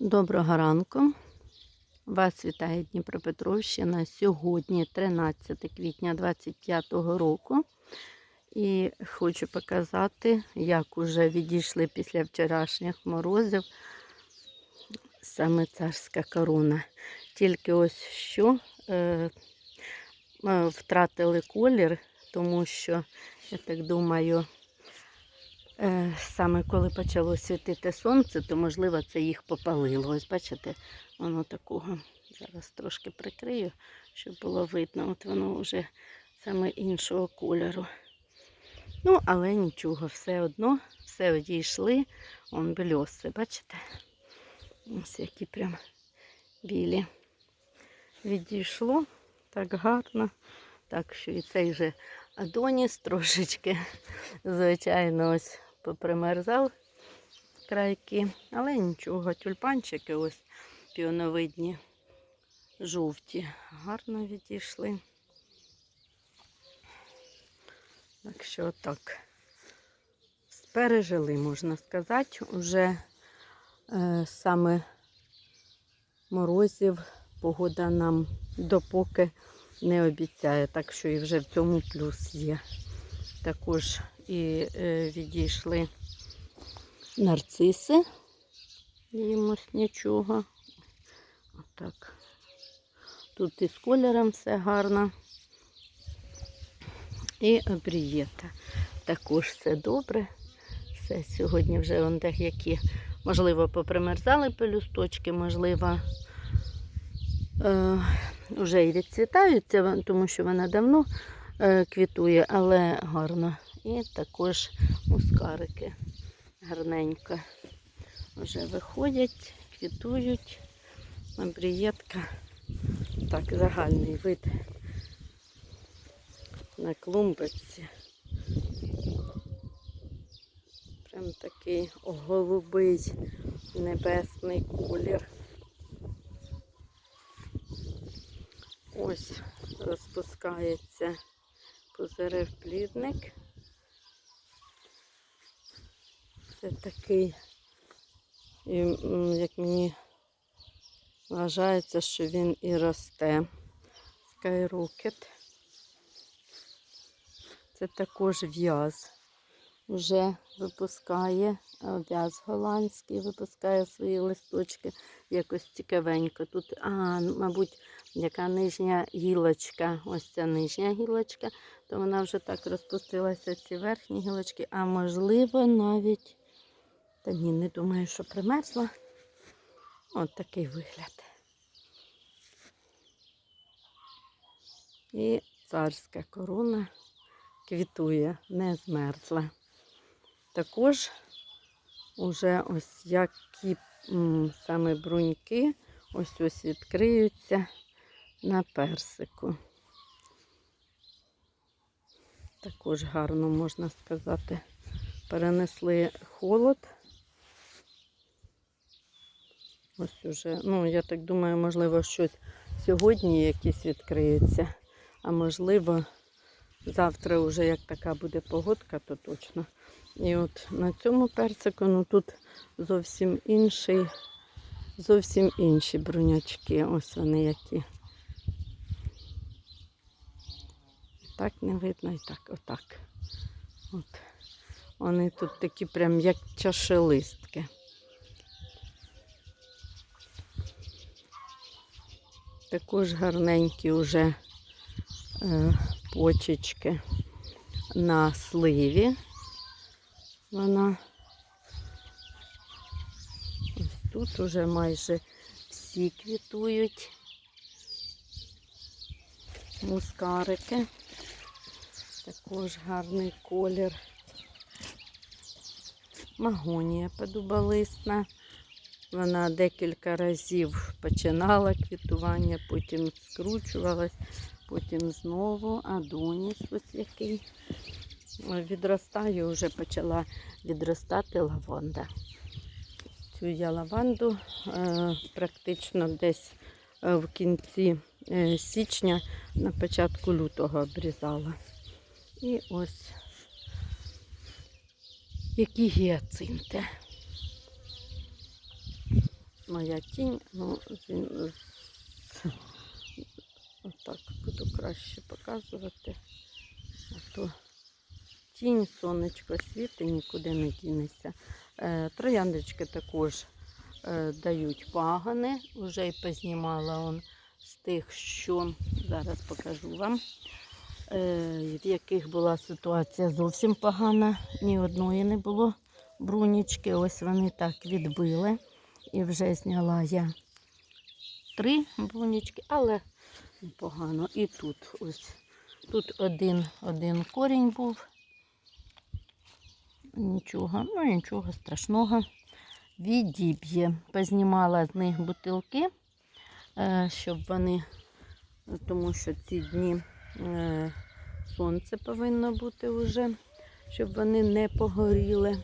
Доброго ранку. Вас вітає Дніпропетровщина. Сьогодні 13 квітня 25 року. І хочу показати, як уже відійшли після вчорашніх морозів саме царська корона. Тільки ось що е, е, втратили колір, тому що, я так думаю, Саме коли почало світити сонце, то можливо це їх попалило. Ось бачите, воно такого. Зараз трошки прикрию, щоб було видно. От воно вже саме іншого кольору. Ну, але нічого, все одно, все одійшли. Он бельоси, бачите? Ось які прям білі. Відійшло так гарно. Так що і цей же Адоніс трошечки, звичайно, ось попримерзав крайки, але нічого, тюльпанчики ось піоновидні, жовті, гарно відійшли. Так що так, пережили, можна сказати, уже е, саме морозів погода нам допоки не обіцяє, так що і вже в цьому плюс є. Також і е, відійшли нарциси. Їм ось нічого. Отак. Тут і з кольором все гарно. І обрієта. Також все добре. Все, сьогодні вже вон які, можливо, попримерзали пелюсточки, можливо, е, вже і відцвітаються, тому що вона давно е, квітує, але гарно. І також мускарики гарненько вже виходять, квітують. Амбрієтка. Так, загальний вид на клумбочці. Прям такий голубий небесний колір. Ось розпускається позирив плідник. Це такий, і, як мені вважається, що він і росте. Скайрокет. Це також в'яз. Вже випускає, в'яз голландський випускає свої листочки якось цікавенько. Тут, а, мабуть, яка нижня гілочка, ось ця нижня гілочка, то вона вже так розпустилася, ці верхні гілочки, а можливо навіть, та ні, не думаю, що примерзла. От такий вигляд. І царська корона квітує, не змерзла. Також уже ось які саме бруньки ось ось відкриються на персику. Також гарно можна сказати, перенесли холод. Ось уже, ну, я так думаю, можливо, щось сьогодні якісь відкриються, а можливо, завтра вже як така буде погодка, то точно. І от на цьому персику, ну тут зовсім інший, зовсім інші брунячки. Ось вони які. Так не видно, і так, отак. От. Вони тут такі прям як чашелистки. Також гарненькі вже е, почечки на сливі. Вона ось тут уже майже всі квітують мускарики. Також гарний колір. Магонія подубалисна. Вона декілька разів починала квітування, потім скручувалась, потім знову Адоніс ось який. Відростає, вже почала відростати лаванда. Цю я лаванду е, практично десь е, в кінці е, січня, на початку лютого обрізала. І ось які гіацинти. Моя тінь. Ну, він отак буду краще показувати. А то тінь, сонечко світить, нікуди не дінеться. Е, трояндочки також е, дають пагани. Уже й познімала он з тих, що зараз покажу вам. Е, в яких була ситуація зовсім погана, ні одної не було брунічки. Ось вони так відбили. І вже зняла я три брунічки, але непогано. І тут ось тут один, один корінь був. Нічого, ну нічого страшного. Відіб'є. Познімала з них бутилки, е, щоб вони, тому що ці дні е, сонце повинно бути вже, щоб вони не погоріли.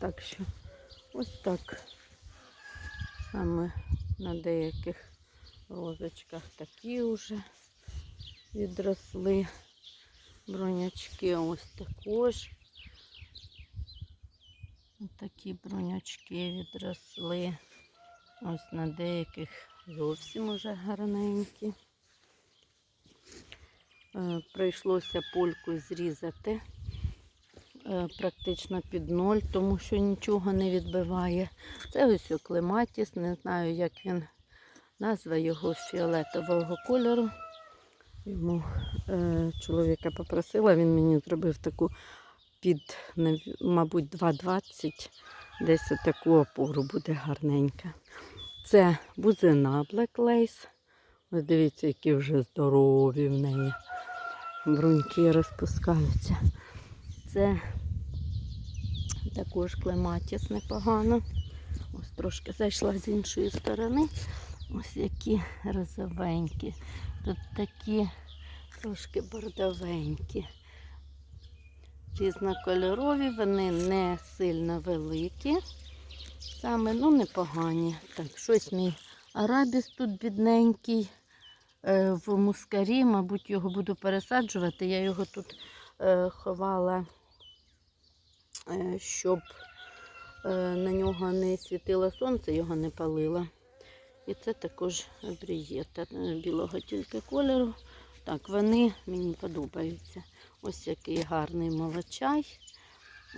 Так що ось так. Саме на деяких розочках такі вже відросли. Бронячки ось також. Ось Такі бронячки відросли. Ось на деяких зовсім уже гарненькі. Е, Прийшлося польку зрізати практично під ноль, тому що нічого не відбиває. Це ось оклематіс, не знаю, як він назва його фіолетового кольору. Йому е, чоловіка попросила, він мені зробив таку під, мабуть, 2,20, десь таку опору буде гарненька. Це бузина Black Lace. Ось дивіться, які вже здорові в неї. Бруньки розпускаються. Це також клематіс непогано. Ось трошки зайшла з іншої сторони. Ось які розовенькі. Тут такі трошки бордовенькі. Різнокольорові, вони не сильно великі. Саме, ну, непогані. Так, щось мій арабіс тут бідненький. Е, в мускарі, мабуть, його буду пересаджувати. Я його тут е, ховала, щоб е, на нього не світило сонце, його не палило. І це також брієта е, білого тільки кольору. Так, вони мені подобаються. Ось який гарний молочай.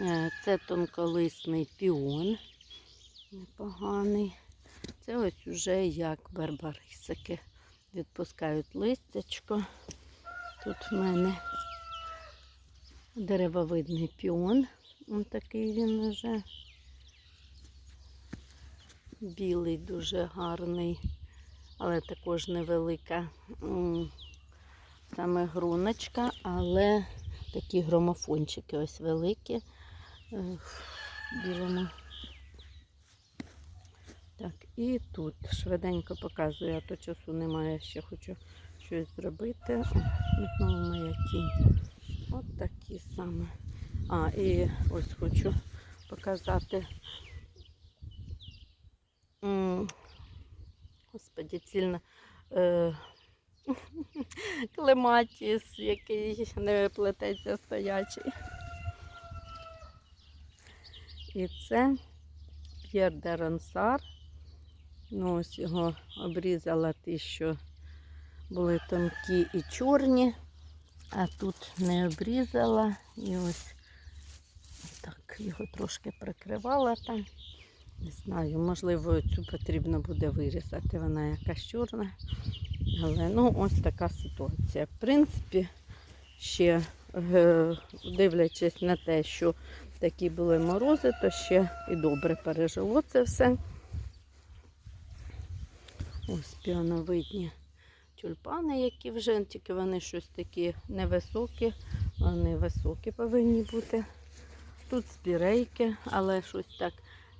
Е, Це тонколисний піон. Непоганий. Це ось уже як барбарисики. Відпускають листячко. Тут в мене деревовидний піон. Ось такий він уже. Білий, дуже гарний, але також невелика саме груночка, але такі громофончики ось великі в білому. Так, і тут швиденько показую, а то часу немає, ще хочу щось зробити. Знову моя тінь. От такі саме. А, і ось хочу показати. Господі, цільно. Е, клематіс, який не плететься стоячий. І це П'єр де Ронсар. Ну, ось його обрізала ті, що були тонкі і чорні, а тут не обрізала. І ось так його трошки прикривала там. Не знаю, можливо, цю потрібно буде вирізати. Вона якась чорна. Але ну, ось така ситуація. В принципі, ще е, дивлячись на те, що такі були морози, то ще і добре пережило це все. Ось піоновидні тюльпани, які вже, тільки вони щось такі невисокі, вони високі повинні бути. Тут спірейки, але щось так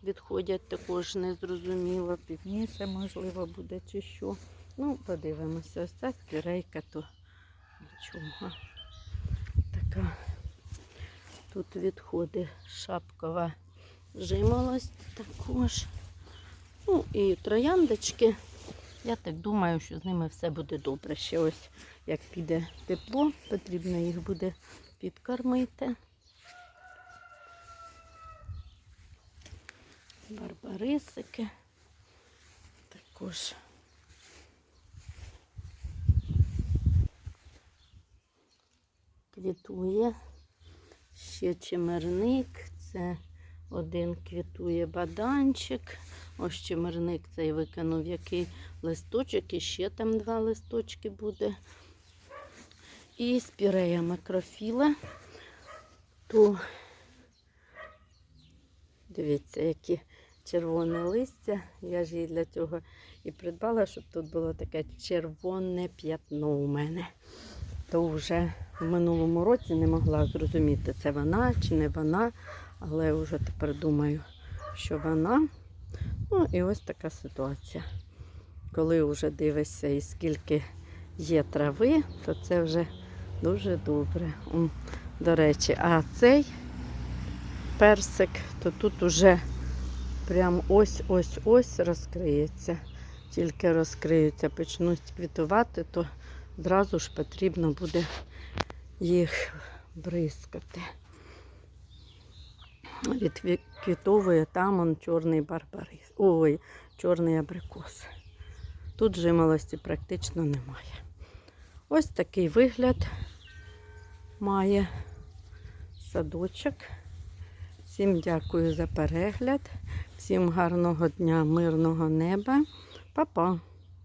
відходять також незрозуміло. Пізніше, можливо, буде чи що. Ну, подивимося, ось ця спірейка, то нічого. Така тут відходить шапкова жимолость також. Ну і трояндочки. Я так думаю, що з ними все буде добре. Ще ось як піде тепло, потрібно їх буде підкормити. Барбарисики. Також квітує. Ще чимерник. Це один квітує баданчик. Ось чимерник цей викинув який листочок, і ще там два листочки буде. І спірея макрофіла. То дивіться, які червоне листя. Я ж її для цього і придбала, щоб тут було таке червоне п'ятно у мене. То вже в минулому році не могла зрозуміти, це вона чи не вона, але вже тепер думаю, що вона. Ну і ось така ситуація. Коли вже дивишся і скільки є трави, то це вже дуже добре. До речі, а цей персик, то тут уже прям ось-ось-ось розкриється. Тільки розкриються, почнуть квітувати, то зразу ж потрібно буде їх бризкати. Відквітовує там он чорний барбарис. Ой, чорний абрикос. Тут жимолості практично немає. Ось такий вигляд має садочок. Всім дякую за перегляд. Всім гарного дня, мирного неба. Па-па!